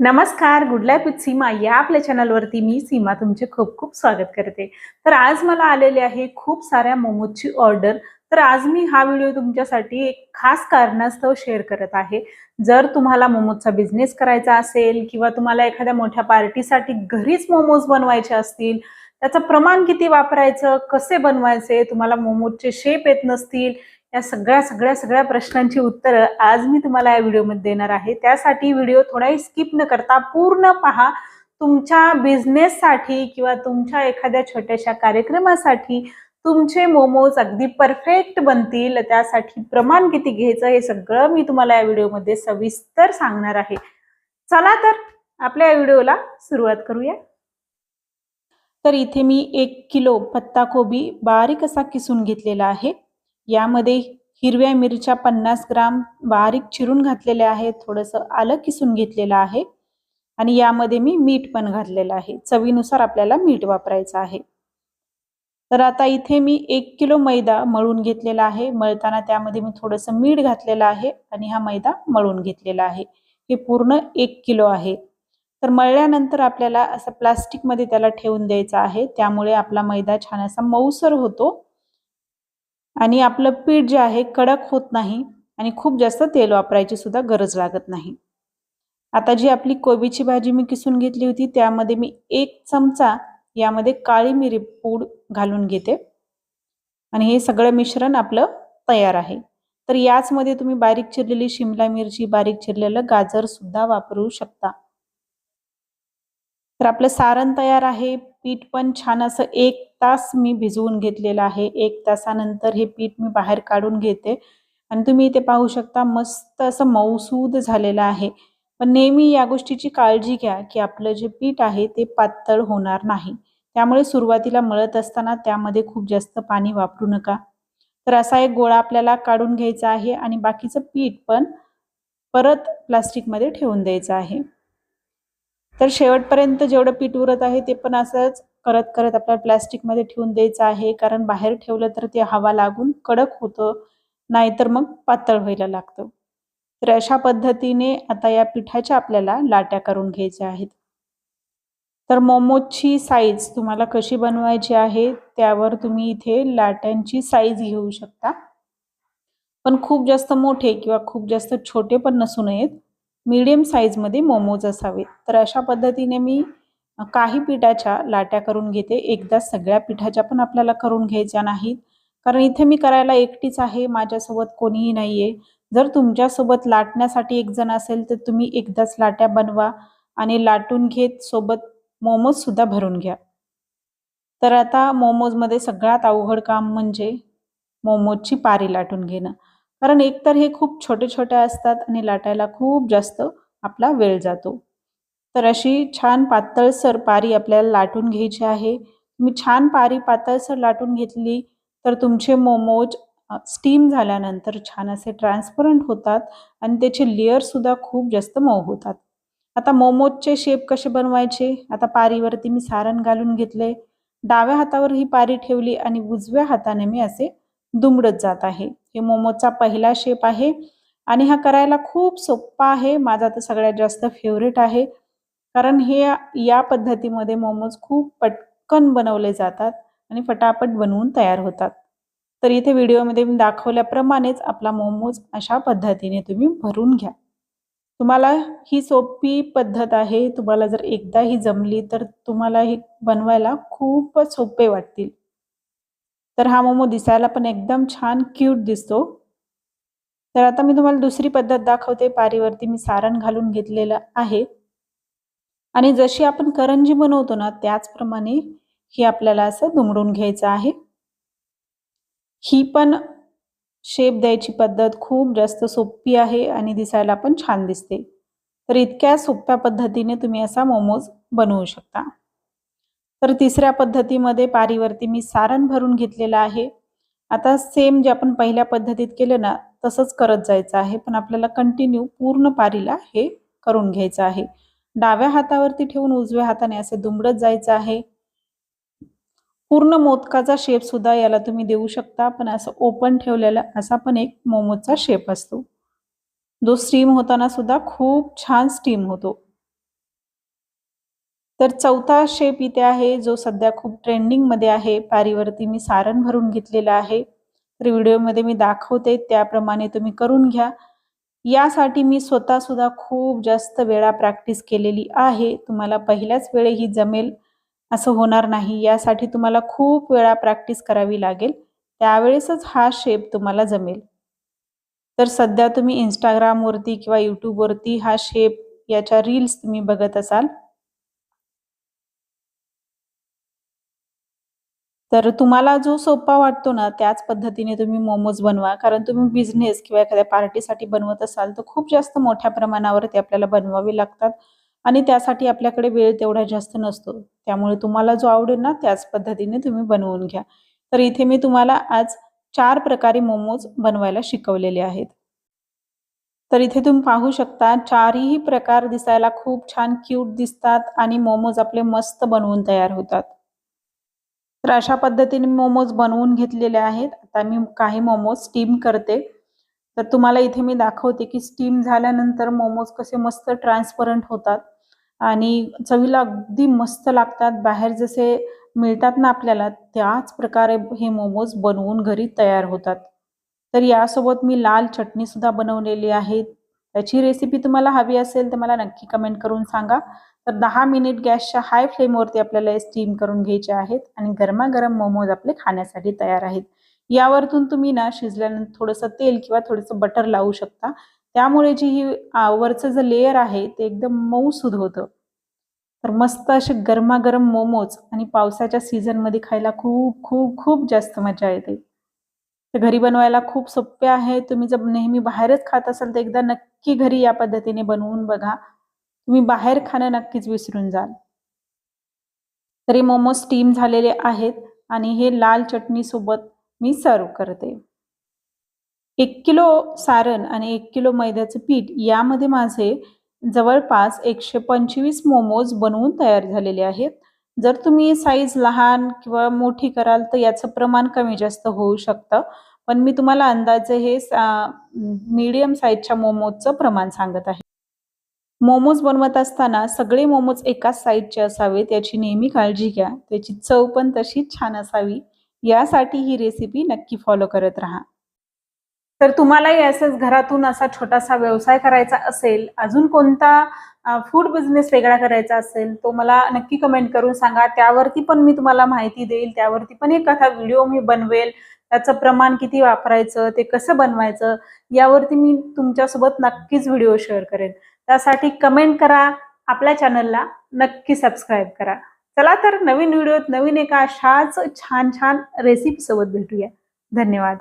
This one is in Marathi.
नमस्कार गुड लाईफ विथ सीमा या आपल्या चॅनलवरती मी सीमा तुमचे खूप खूप स्वागत करते. तर आज मला आलेले आहे खूप साऱ्या मोमोजची ऑर्डर तर आज मी हा व्हिडिओ तुमच्यासाठी एक खास कारणास्तव शेअर करत आहे. जर तुम्हाला मोमोजचा बिझनेस करायचा असेल किंवा तुम्हाला एखाद्या मोठ्या पार्टीसाठी घरीच मोमोज बनवायचे असतील त्याचं प्रमाण किती वापरायचं कसे बनवायचे तुम्हाला मोमोजचे शेप येत नसतील या सगळ्या सगळ्या सगळ्या प्रश्नांची उत्तरं आज मी तुम्हाला या व्हिडिओमध्ये देणार आहे. त्यासाठी व्हिडिओ थोडाही स्किप न करता पूर्ण पहा. तुमच्या बिझनेससाठी किंवा तुमच्या एखाद्या छोट्याशा कार्यक्रमासाठी तुमचे मोमोज अगदी परफेक्ट बनतील. त्यासाठी प्रमाण किती घ्यायचं हे सगळं मी तुम्हाला या व्हिडिओमध्ये सविस्तर सांगणार आहे. चला तर आपल्या या व्हिडिओला सुरुवात करूया. तर इथे मी एक किलो पत्ताकोबी बारीक असा किसून घेतलेला आहे. यामध्ये हिरव्या मिरच्या पन्नास ग्राम बारीक चिरून घातलेल्या आहेत. थोडंसं आलं किसून घेतलेलं आहे. आणि यामध्ये मी मीठ पण घातलेलं आहे. चवीनुसार आपल्याला मीठ वापरायचं आहे. तर आता इथे मी एक किलो मैदा मळून घेतलेला आहे. मळताना त्यामध्ये मी थोडंसं मीठ घातलेलं आहे आणि हा मैदा मळून घेतलेला आहे. हे पूर्ण एक किलो आहे. तर मळल्यानंतर आपल्याला असं प्लास्टिकमध्ये त्याला ठेवून द्यायचं आहे. त्यामुळे आपला मैदा छान असा मऊसर होतो. आणि आपलं पीठ जे आहे कडक होत नाही आणि खूप जास्त तेल वापरायची सुद्धा गरज लागत नाही. आता जी आपली कोबीची भाजी मी किसून घेतली होती त्यामध्ये मी एक चमचा यामध्ये काळी मिरी पूड घालून घेते. आणि हे सगळं मिश्रण आपलं तयार आहे. तर याचमध्ये तुम्ही बारीक चिरलेली शिमला मिरची बारीक चिरलेलं गाजर सुद्धा वापरू शकता. तर आपलं सारण तयार आहे पीठ पण छान असं एक तास मी भिजवून घेतलेलं आहे. एक तासानंतर हे पीठ मी बाहेर काढून घेते. आणि तुम्ही इथे पाहू शकता मस्त असं मऊसूद झालेलं आहे. पण नेहमी या गोष्टीची काळजी घ्या की आपलं जे पीठ आहे ते पातळ होणार नाही. त्यामुळे सुरुवातीला मळत असताना त्यामध्ये खूप जास्त पाणी वापरू नका. तर असा एक गोळा आपल्याला काढून घ्यायचा आहे आणि बाकीचं पीठ पण परत प्लास्टिकमध्ये ठेवून द्यायचं आहे. तर शेवटपर्यंत जेवढं पीठ उरत आहे ते पण असंच करत करत आपल्याला प्लॅस्टिकमध्ये ठेवून द्यायचं आहे. कारण बाहेर ठेवलं तर ते हवा लागून कडक होतं नाहीतर मग पातळ व्हायला लागतं. तर अशा पद्धतीने आता या पिठाच्या आपल्याला लाट्या करून घ्यायच्या आहेत. तर मोमोजची साईज तुम्हाला कशी बनवायची आहे त्यावर तुम्ही इथे लाट्यांची साईज घेऊ शकता. पण खूप जास्त मोठे किंवा खूप जास्त छोटे पण नसू नयेत. मीडियम साईजमध्ये मोमोज असावेत. तर अशा पद्धतीने मी काही पिठाच्या लाट्या करून घेते. एकदा सगळ्या पिठाच्या पण आपल्याला करून घ्यायच्या नाहीत. कारण इथे मी करायला एकटीच आहे. माझ्यासोबत कोणीही नाही आहे जर तुमच्यासोबत लाटण्यासाठी एक जण असेल तर तुम्ही एकदाच लाट्या बनवा आणि लाटून घेत सोबत मोमोजसुद्धा भरून घ्या. तर आता मोमोजमध्ये सगळ्यात अवघड काम म्हणजे मोमोजची पारी लाटून घेणं. कारण एकतर हे खूप छोटे छोटे असतात आणि लाटायला खूप जास्त आपला वेळ जातो. तर अशी छान पातळसर पारी आपल्याला लाटून घ्यायची आहे. तुम्ही छान पारी पातळसर लाटून घेतली तर तुमचे मोमोज स्टीम झाल्यानंतर छान असे ट्रान्सपरंट होतात आणि त्याचे लेअरसुद्धा खूप जास्त मऊ होतात. आता मोमोजचे शेप कसे बनवायचे? आता पारीवरती मी सारण घालून घेतले. डाव्या हातावर ही पारी ठेवली आणि उजव्या हाताने मी असे दुमडत जात आहे. हे मोमोचा पहिला शेप आहे. आणि हा करायला खूप सोप्पा आहे. माझा तर सगळ्यात जास्त फेवरेट आहे. कारण हे या पद्धतीमध्ये मोमोज खूप पटकन बनवले जातात आणि फटाफट बनवून तयार होतात. तर इथे व्हिडिओमध्ये मी दाखवल्याप्रमाणेच आपला मोमोज अशा पद्धतीने तुम्ही भरून घ्या. तुम्हाला ही सोपी पद्धत आहे. तुम्हाला जर एकदा ही जमली तर तुम्हाला ही बनवायला खूपच सोपे वाटतील. तर हा मोमो दिसायला पण एकदम छान क्यूट दिसतो. तर आता मी तुम्हाला दुसरी पद्धत दाखवते. पारीवरती मी सारण घालून घेतलेलं आहे. आणि जशी आपण करंजी बनवतो ना त्याचप्रमाणे ही आपल्याला असं दुमडून घ्यायचं आहे. ही पण शेप द्यायची पद्धत खूप जास्त सोपी आहे आणि दिसायला पण छान दिसते. तर इतक्या सोप्या पद्धतीने तुम्ही असा मोमोज बनवू शकता. तर तिसऱ्या पद्धतीमध्ये पारीवरती मी सारण भरून घेतलेलं आहे. आता सेम जे आपण पहिल्या पद्धतीत केलं ना तसंच करत जायचं आहे. पण आपल्याला कंटिन्यू पूर्ण पारीला हे करून घ्यायचं आहे. डाव्या हातावरती ठेवून उजव्या हाताने असे दुमडत जायचं आहे. पूर्ण मोदकाचा शेप सुद्धा याला तुम्ही देऊ शकता. पण असं ओपन ठेवलेला असा पण एक मोमोजचा शेप असतो. जो स्टीम होताना सुद्धा खूप छान स्टीम होतो. तर चौथा शेप इथे आहे जो सध्या खूप ट्रेंडिंगमध्ये आहे. पारीवरती मी सारण भरून घेतलेलं आहे. तर व्हिडिओमध्ये मी दाखवते त्याप्रमाणे तुम्ही करून घ्या. यासाठी मी स्वतःसुद्धा खूप जास्त वेळा प्रॅक्टिस केलेली आहे. तुम्हाला पहिल्याच वेळे ही जमेल असं होणार नाही. यासाठी तुम्हाला खूप वेळा प्रॅक्टिस करावी लागेल. त्यावेळेसच हा शेप तुम्हाला जमेल. तर सध्या तुम्ही इंस्टाग्रामवरती किंवा यूट्यूबवरती हा शेप याच्या रील्स तुम्ही बघत असाल. तर तुम्हाला जो सोपा वाटतो ना त्याच पद्धतीने तुम्ही मोमोज बनवा. कारण तुम्ही बिझनेस किंवा एखाद्या पार्टीसाठी बनवत असाल तर खूप जास्त मोठ्या प्रमाणावर ते आपल्याला बनवावे लागतात. आणि त्यासाठी आपल्याकडे वेळ तेवढा जास्त नसतो. त्यामुळे तुम्हाला जो आवडेल ना त्याच पद्धतीने तुम्ही बनवून घ्या. तर इथे मी तुम्हाला आज चार प्रकारे मोमोज बनवायला शिकवलेले आहेत. तर इथे तुम्ही पाहू शकता चारही प्रकार दिसायला खूप छान क्यूट दिसतात आणि मोमोज आपले मस्त बनवून तयार होतात. तर अशा पद्धतीने मोमोज बनवून घेतलेले आहेत. आता मी काही मोमोज स्टीम करते. तर तुम्हाला इथे मी दाखवते की स्टीम झाल्यानंतर मोमोज कसे मस्त ट्रान्सपरंट होतात आणि चवीला अगदी मस्त लागतात. बाहेर जसे मिळतात ना आपल्याला त्याच प्रकारे हे मोमोज बनवून घरी तयार होतात. तर यासोबत मी लाल चटणी सुद्धा बनवलेली आहे. त्याची रेसिपी तुम्हाला हवी असेल तर मला नक्की कमेंट करून सांगा. तर दहा मिनिट गॅसच्या हाय फ्लेमवरती आपल्याला स्टीम करून घ्यायचे आहेत आणि गरमागरम मोमोज आपले खाण्यासाठी तयार आहेत. यावरतून तुम्ही ना शिजल्यानंतर थोडंसं तेल किंवा थोडंसं बटर लावू शकता. त्यामुळे जी ही वरचं जे लेअर आहे ते एकदम मऊसूद होतं. तर मस्त असे गरमागरम मोमोज आणि पावसाच्या सीझनमध्ये खायला खूप खूप खूप जास्त मजा येते. तर घरी बनवायला खूप सोपे आहे तुम्ही जर नेहमी बाहेरच खात असाल तर एकदा नक्की घरी या पद्धतीने बनवून बघा. तुम्ही बाहेर खाणं नक्कीच विसरून जाल. तरी मोमोज स्टीम झालेले आहेत आणि हे लाल चटणी सोबत मी सर्व करते. एक किलो सारण आणि एक किलो मैद्याचं पीठ यामध्ये माझे जवळपास एकशे पंचवीस मोमोज बनवून तयार झालेले आहेत. जर तुम्ही साईज लहान किंवा मोठी कराल तर याचं प्रमाण कमी जास्त होऊ शकतं. पण मी तुम्हाला अंदाजे हे मीडियम साईजच्या मोमोजचं प्रमाण सांगत आहे. मोमोज बनवत असताना सगळे मोमोज एकाच साईजचे असावेत याची नेहमी काळजी घ्या. त्याची चव पण तशीच छान असावी. यासाठी ही रेसिपी नक्की फॉलो करत राहा. तर तुम्हालाही असंच घरातून असा छोटासा व्यवसाय करायचा असेल अजून कोणता फूड बिझनेस वेगळा करायचा असेल तो मला नक्की कमेंट करून सांगा. त्यावरती पण मी तुम्हाला माहिती देईल त्यावरती पण एक कथा व्हिडिओ मी बनवेल. त्याचं प्रमाण किती वापरायचं ते कसं बनवायचं यावरती मी तुमच्यासोबत नक्कीच व्हिडिओ शेअर करेन. त्यासाठी कमेंट करा आपल्या चॅनलला नक्की सबस्क्राईब करा. चला तर नवीन व्हिडिओत नवीन एका अशाच छान छान रेसिपीसोबत भेटूया. धन्यवाद.